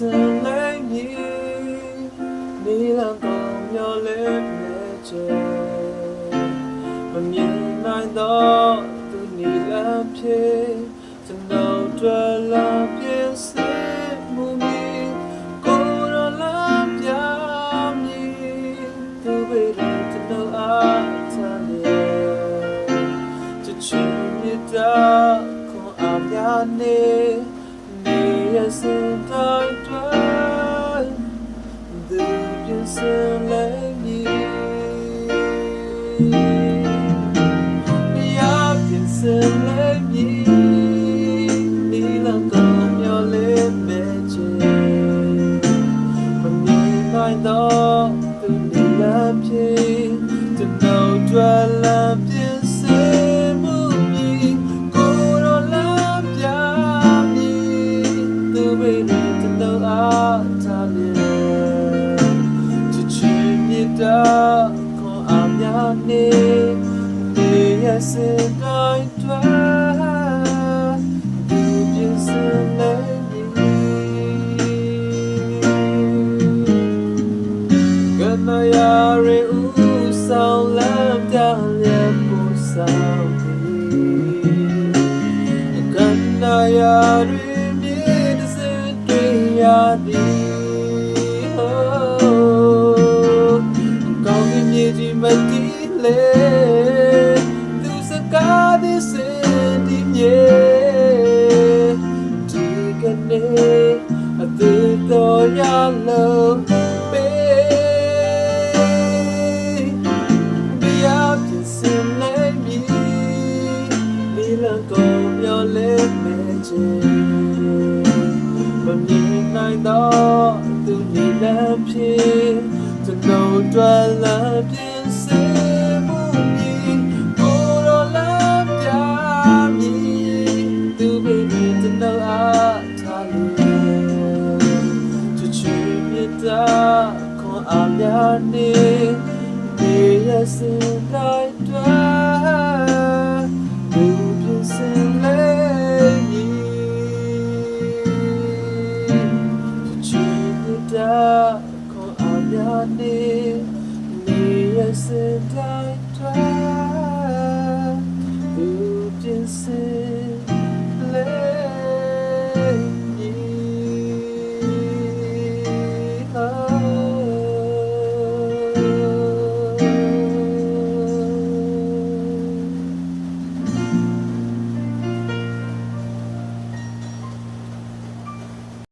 စဉ်လေးမြည်နေလံကောင်းမျောလေးနဲ့ချေမမြင်နိုင်တော့သူနေလံဖြစ်ကျွန်တော်တွေ့လာပြည့်စင်မှုမီကိုယ်တော်လာပြမည်သူပဲကျွန်တော်အားထား များနေနေရစင်တိုင်းတွေ့သူပြင်စင်လည်းမြည်ကနယာရေဦးဆောင်လမ်းပြလျက်ပူဆောင်သည်ကနယာရေ လေသူစကားသည်စင်ဒီမြေဒီကနေ့အသေးတော်ရလို့ပေးဘီယာပြင်စင်လေးမြည်လီလံကိုမျောလေးမဲ့ချေမမြင်နိုင်တော့သူနေလမ်းဖြစ်ကျွန်တော်တွေ့လ တာခွန်အားများနေဒီရစင်လိုက်တွေ့လူပြင်းစင်လေချီတာခွန်အားများနေဒီရစင်လိုက်တွေ့လူပြင်းစင်